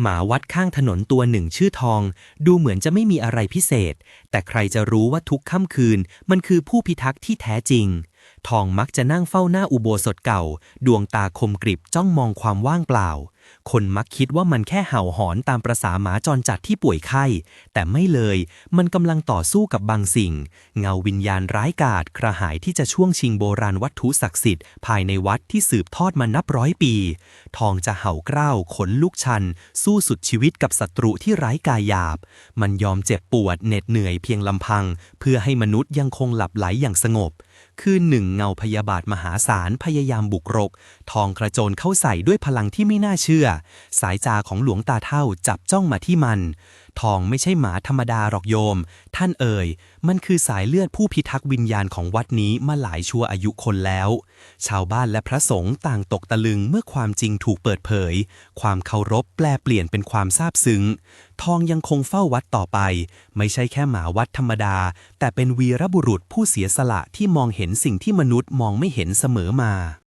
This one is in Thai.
หมาวัดข้างถนนตัวหนึ่งชื่อทอง ดูเหมือนจะไม่มีอะไรพิเศษ แต่ใครจะรู้ว่าทุกค่ำคืน มันคือผู้พิทักษ์ที่แท้จริง ทองมักจะนั่งเฝ้าหน้าอุโบสถเก่า ดวงตาคมกริบจ้องมองความว่างเปล่า คนมักคิดว่ามันแค่เห่าหอนตามประษาหมาจรจัดที่ป่วยไข้ แต่ไม่เลย มันกำลังต่อสู้กับบางสิ่ง เงาวิญญาณร้ายกาจกระหายที่จะช่วงชิงโบราณวัตถุศักดิ์สิทธิ์ภายในวัดที่สืบทอดมานับร้อยปี ทองจะเห่ากร้าวขนลุกชัน สู้สุดชีวิตกับศัตรูที่ร้ายกายหยาบ มันยอมเจ็บปวดเหน็ดเหนื่อยเพียงลำพัง เพื่อให้มนุษย์ยังคงหลับไหลอย่างสงบคืนหนึ่งเงาพยาบาทมหาศาลพยายามบุกรก ทองกระโจนเข้าใส่ด้วยพลังที่ไม่น่าเชื่อสายจาของหลวงตาเท่าจับจ้องมาที่มัน ทองไม่ใช่หมาธรรมดาหรอกโยม ท่านเอ่ย มันคือสายเลือดผู้พิทักษ์วิญญาณของวัดนี้มาหลายชั่วอายุคนแล้ว ชาวบ้านและพระสงฆ์ต่างตกตะลึงเมื่อความจริงถูกเปิดเผย ความเคารพแปลเปลี่ยนเป็นความซาบซึ้ง ทองยังคงเฝ้าวัดต่อไป ไม่ใช่แค่หมาวัดธรรมดา แต่เป็นวีรบุรุษผู้เสียสละที่มองเห็นสิ่งที่มนุษย์มองไม่เห็นเสมอมา